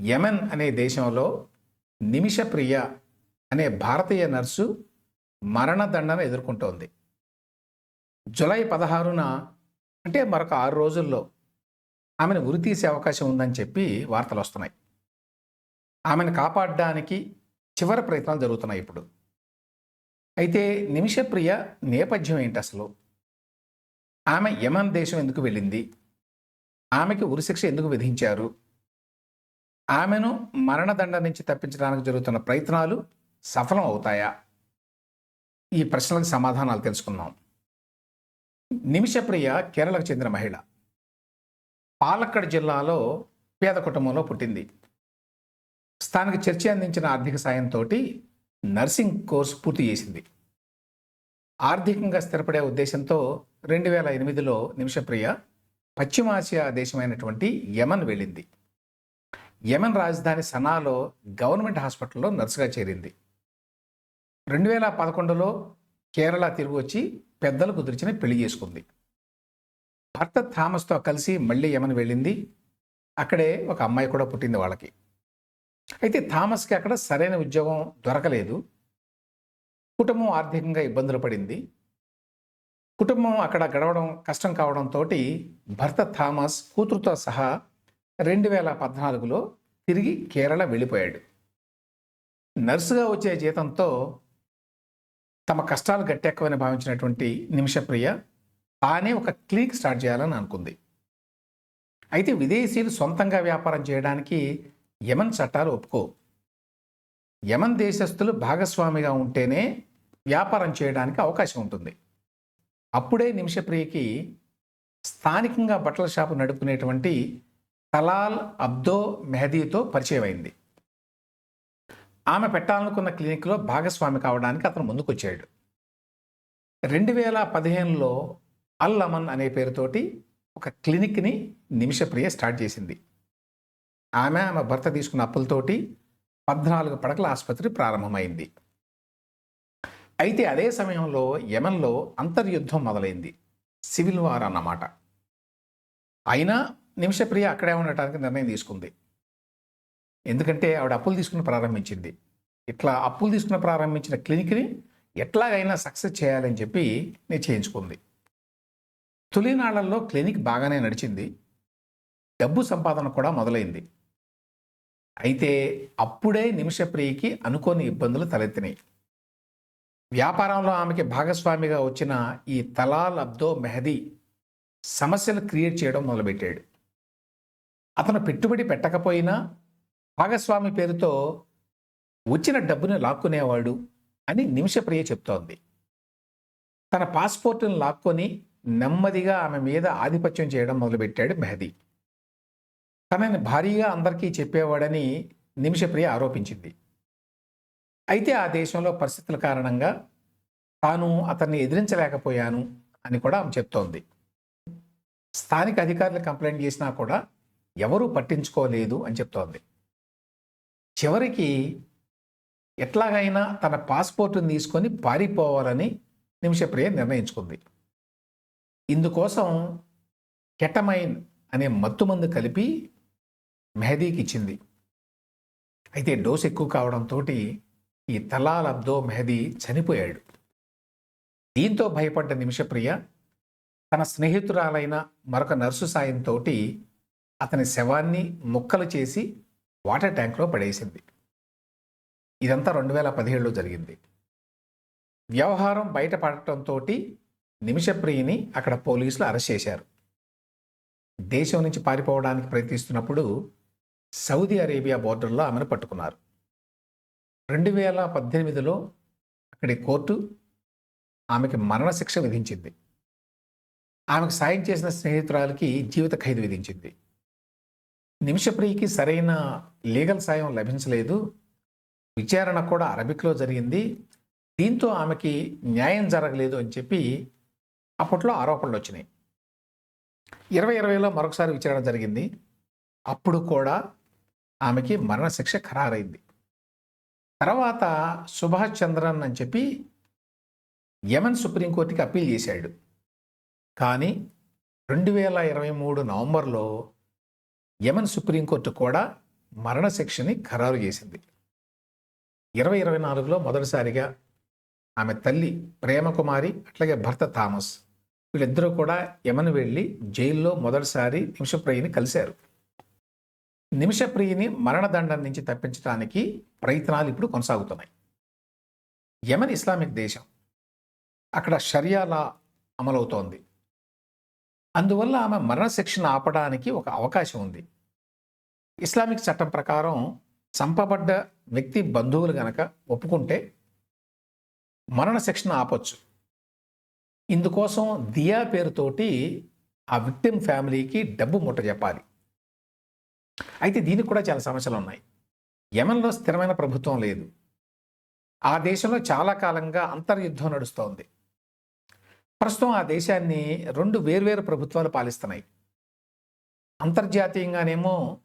యమెన్ అనే దేశంలో నిమిషప్రియ అనే భారతీయ నర్సు మరణదండన ఎదుర్కొంటోంది. జులై పదహారున అంటే మరొక ఆరు రోజుల్లో ఆమెను ఉరి తీసే అవకాశం ఉందని చెప్పి వార్తలు వస్తున్నాయి. ఆమెను కాపాడడానికి చివరి ప్రయత్నాలు జరుగుతున్నాయి ఇప్పుడు. అయితే నిమిషప్రియ నేపథ్యం ఏంటి అసలు? ఆమె యమన్ దేశం ఎందుకు వెళ్ళింది? ఆమెకి ఉరిశిక్ష ఎందుకు విధించారు? ఆమెను మరణదండ నుంచి తప్పించడానికి జరుగుతున్న ప్రయత్నాలు సఫలం అవుతాయా ఈ ప్రశ్నలకు సమాధానాలు తెలుసుకుందాం. నిమిషప్రియ కేరళకు చెందిన మహిళ. పాలక్కడ్ జిల్లాలో పేద కుటుంబంలో పుట్టింది. స్థానిక చర్చి అందించిన ఆర్థిక సాయంతో నర్సింగ్ కోర్సు పూర్తి చేసింది. ఆర్థికంగా స్థిరపడే ఉద్దేశంతో రెండు వేల ఎనిమిదిలో నిమిషప్రియ పశ్చిమాసియా దేశమైనటువంటి యమన్ వెళ్ళింది. యమన్ రాజధాని సనాలో గవర్నమెంట్ హాస్పిటల్లో నర్సుగా చేరింది. రెండు వేల పదకొండులో కేరళ తిరిగి వచ్చి పెద్దలు కుదిర్చిన పెళ్ళి చేసుకుంది. భర్త థామస్తో కలిసి మళ్ళీ యమన్ వెళ్ళింది. అక్కడే ఒక అమ్మాయి కూడా పుట్టింది వాళ్ళకి. అయితే థామస్కి అక్కడ సరైన ఉద్యోగం దొరకలేదు. కుటుంబం ఆర్థికంగా ఇబ్బందులు పడింది. కుటుంబం అక్కడ గడవడం కష్టం కావడంతో భర్త థామస్ కూతురుతో సహా రెండు వేల పద్నాలుగులో తిరిగి కేరళ వెళ్ళిపోయాడు. నర్సుగా వచ్చే జీతంతో తమ కష్టాలు గట్టెక్కవని భావించినటువంటి నిమిషప్రియ తానే ఒక క్లినిక్ స్టార్ట్ చేయాలని అనుకుంది. అయితే విదేశీయులు సొంతంగా వ్యాపారం చేయడానికి యమన్ చట్టాలు ఒప్పుకో. యమన్ దేశస్థులు భాగస్వామిగా ఉంటేనే వ్యాపారం చేయడానికి అవకాశం ఉంటుంది. అప్పుడే నిమిషప్రియకి స్థానికంగా బట్టల షాపు నడుపుకునేటువంటి తలాల్ అబ్దో మెహదీతో పరిచయమైంది. ఆమె పెట్టాలనుకున్న క్లినిక్లో భాగస్వామి కావడానికి అతను ముందుకొచ్చాడు. రెండు వేల పదిహేనులో అల్ అమన్ అనే పేరుతోటి ఒక క్లినిక్ని నిమిషప్రియ స్టార్ట్ చేసింది. ఆమె ఆమె భర్త తీసుకున్న అప్పులతోటి పద్నాలుగు పడకల ఆసుపత్రి ప్రారంభమైంది. అయితే అదే సమయంలో యమన్లో అంతర్యుద్ధం మొదలైంది. సివిల్ వార్ అన్నమాట. అయినా నిమిషప్రియ అక్కడే ఉండటానికి నిర్ణయం తీసుకుంది. ఎందుకంటే ఆవిడ అప్పులు తీసుకుని ప్రారంభించింది. ఇట్లా అప్పులు తీసుకుని ప్రారంభించిన క్లినిక్ని ఎట్లాగైనా సక్సెస్ చేయాలని చెప్పి నేను చేయించుకుంది తొలినాళ్ళలో క్లినిక్ బాగానే నడిచింది. డబ్బు సంపాదన కూడా మొదలైంది. అయితే అప్పుడే నిమిషప్రియకి అనుకోని ఇబ్బందులు తలెత్తినాయి. వ్యాపారంలో ఆమెకి భాగస్వామిగా వచ్చిన ఈ తలాల్ అబ్దో మెహదీ సమస్యలు క్రియేట్ చేయడం మొదలుపెట్టాడు. అతను పెట్టుబడి పెట్టకపోయినా భాగస్వామి పేరుతో వచ్చిన డబ్బును లాక్కునేవాడు అని నిమిషప్రియ చెప్తోంది. తన పాస్పోర్టును లాక్కొని నెమ్మదిగా ఆమె మీద ఆధిపత్యం చేయడం మొదలుపెట్టాడు మెహదీ. తనని భారీగా అందరికీ చెప్పేవాడని నిమిషప్రియ ఆరోపించింది. అయితే ఆ దేశంలో పరిస్థితుల కారణంగా తాను అతన్ని ఎదిరించలేకపోయాను అని కూడా ఆమె చెప్తోంది. స్థానిక అధికారులు కంప్లైంట్ చేసినా కూడా ఎవరూ పట్టించుకోలేదు అని చెప్తోంది. చివరికి ఎట్లాగైనా తన పాస్పోర్టును తీసుకొని పారిపోవాలని నిమిషప్రియ నిర్ణయించుకుంది. ఇందుకోసం కెటమైన్ అనే మత్తుమందు కలిపి మెహదీకి ఇచ్చింది. అయితే డోస్ ఎక్కువ కావడంతో ఈ తలాల్ అబ్దో మెహదీ చనిపోయాడు. దీంతో భయపడ్డ నిమిషప్రియ తన స్నేహితురాలైన మరొక నర్సు సాయంతో అతని శవాన్ని ముక్కలు చేసి వాటర్ ట్యాంక్లో పడేసింది. ఇదంతా రెండు వేల పదిహేడులో జరిగింది. వ్యవహారం బయటపడటంతో నిమిషప్రియని అక్కడ పోలీసులు అరెస్ట్ చేశారు. దేశం నుంచి పారిపోవడానికి ప్రయత్నిస్తున్నప్పుడు సౌదీ అరేబియా బోర్డర్లో ఆమెను పట్టుకున్నారు. రెండు వేల పద్దెనిమిదిలో అక్కడి కోర్టు ఆమెకి మరణశిక్ష విధించింది. ఆమెకు సాయం చేసిన స్నేహితురాలకి జీవిత ఖైదు విధించింది. నిమిషప్రియకి సరైన లీగల్ సాయం లభించలేదు. విచారణ కూడా అరబిక్లో జరిగింది. దీంతో ఆమెకి న్యాయం జరగలేదు అని చెప్పి అప్పట్లో ఆరోపణలు వచ్చినాయి. ఇరవై ఇరవైలో మరొకసారి విచారణ జరిగింది. అప్పుడు కూడా ఆమెకి మరణశిక్ష ఖరారైంది. తర్వాత సుభాష్ చంద్రన్ అని చెప్పి యమన్ సుప్రీంకోర్టుకి అప్పీల్ చేశాడు. కానీ రెండు వేల ఇరవై మూడు నవంబర్లో యమన్ సుప్రీంకోర్టు కూడా మరణశిక్షని ఖరారు చేసింది. ఇరవై ఇరవై నాలుగులో మొదటిసారిగా ఆమె తల్లి ప్రేమకుమారి అట్లాగే భర్త థామస్ వీళ్ళిద్దరూ కూడా యమన్ వెళ్ళి జైల్లో మొదటిసారి నిమిషప్రియని కలిశారు. నిమిషప్రియని మరణదండం నుంచి తప్పించడానికి ప్రయత్నాలు ఇప్పుడు కొనసాగుతున్నాయి. యమన్ ఇస్లామిక్ దేశం. అక్కడ షరియాలా అమలవుతోంది. అందువల్ల ఆమె మరణశిక్షను ఆపడానికి ఒక అవకాశం ఉంది. ఇస్లామిక్ చట్టం ప్రకారం చంపబడ్డ వ్యక్తి బంధువులు గనక ఒప్పుకుంటే మరణశిక్షను ఆపొచ్చు. ఇందుకోసం దియా పేరుతోటి ఆ విక్టిమ్ ఫ్యామిలీకి డబ్బు ముట్ట చెప్పాలి. అయితే దీనికి కూడా చాలా సమస్యలు ఉన్నాయి. యమన్లో స్థిరమైన ప్రభుత్వం లేదు. ఆ దేశంలో చాలా కాలంగా అంతర్యుద్ధం నడుస్తోంది. ప్రస్తుతం ఆ దేశాన్ని రెండు వేర్వేరు ప్రభుత్వాలు పాలిస్తున్నాయి. అంతర్జాతీయంగానేమో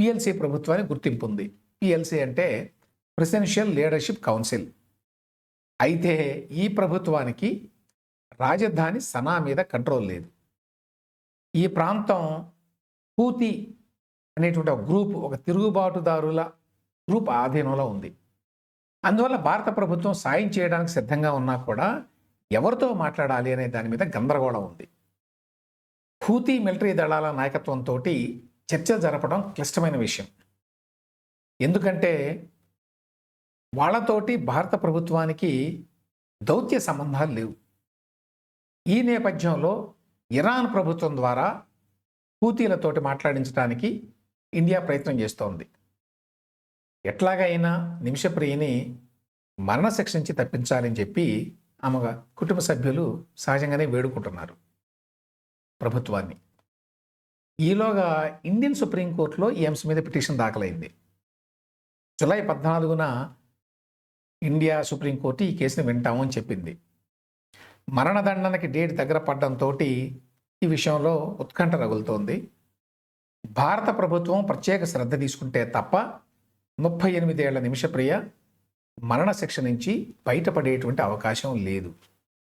పిఎల్సి ప్రభుత్వానికి గుర్తింపు ఉంది. పిఎల్సి అంటే ప్రెసిడెన్షియల్ లీడర్షిప్ కౌన్సిల్. అయితే ఈ ప్రభుత్వానికి రాజధాని సనా మీద కంట్రోల్ లేదు. ఈ ప్రాంతం పూతి అనేటువంటి ఒక గ్రూప్ ఒక తిరుగుబాటుదారుల గ్రూప్ ఆధీనంలో ఉంది. అందువల్ల భారత ప్రభుత్వం సాయం చేయడానికి సిద్ధంగా ఉన్నా కూడా ఎవరితో మాట్లాడాలి అనే దాని మీద గందరగోళం ఉంది. హూతీ మిలిటరీ దళాల నాయకత్వంతో చర్చ జరపడం క్లిష్టమైన విషయం. ఎందుకంటే వాళ్ళతోటి భారత ప్రభుత్వానికి దౌత్య సంబంధాలు లేవు. ఈ నేపథ్యంలో ఇరాన్ ప్రభుత్వం ద్వారా హూతీలతోటి మాట్లాడించడానికి ఇండియా ప్రయత్నం చేస్తోంది. ఎట్లాగైనా నిమిషప్రియని మరణశిక్ష నుంచి తప్పించాలని చెప్పి ఆమె కుటుంబ సభ్యులు సహజంగానే వేడుకుంటున్నారు ప్రభుత్వాన్ని. ఈలోగా ఇండియన్ సుప్రీంకోర్టులో ఈ అంశం మీద పిటిషన్ దాఖలైంది. జులై పద్నాలుగున ఇండియా సుప్రీంకోర్టు ఈ కేసుని వింటామని చెప్పింది. మరణదండనకి డేట్ దగ్గర పడడంతో ఈ విషయంలో ఉత్కంఠ రగులుతోంది. భారత ప్రభుత్వం ప్రత్యేక శ్రద్ధ తీసుకుంటే తప్ప ముప్పై ఎనిమిదేళ్ళ నిమిషప్రియ మరణశిక్ష నుంచి బయటపడేటువంటి అవకాశం లేదు.